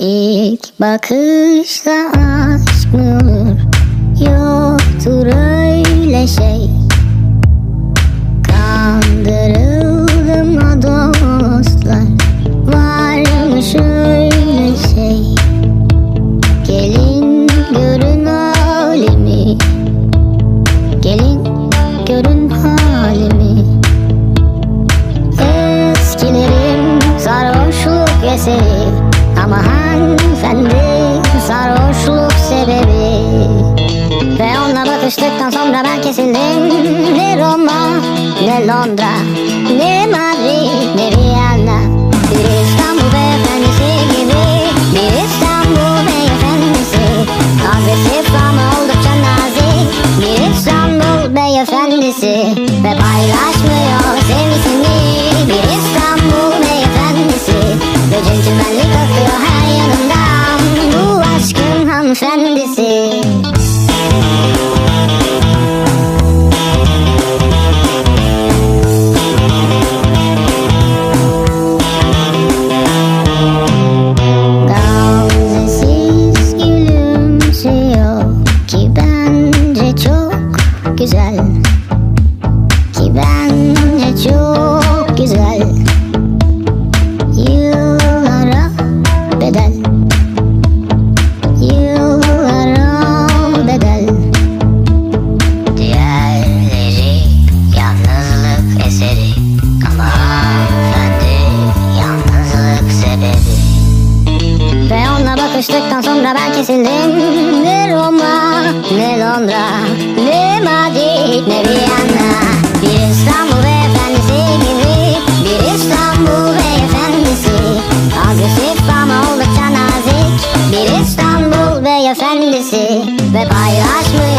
İlk bakışta aşk mı olur? Yoktur öyle şey. Kandırıldım o dostlar. Varmış öyle şey. Gelin görün halimi. Gelin görün halimi. Eskilerim sarhoşluk eseri kesildim Ne Roma ne Londra Ne Madrid ne Viyana. Bir İstanbul beyefendisi gibi Bir İstanbul beyefendisi. Agresif ama oldukça nazik. Bir İstanbul beyefendisi. Ve paylaşmıyor sevgisini. Bir İstanbul beyefendisi. Ve centilmenlik akıyor her yanından Bu aşkın hanımefendisi eseri Ama hanımefendi yalnızlık sebebi? Ve onunla bakıştıktan sonra ben kesildim. Ne Roma, ne Londra, ne Madrid, ne Viyana Bir İstanbul beyefendisi gibi Bir İstanbul beyefendisi. Agresif ama oldukça nazik. Bir İstanbul beyefendisi Ve paylaşmıyor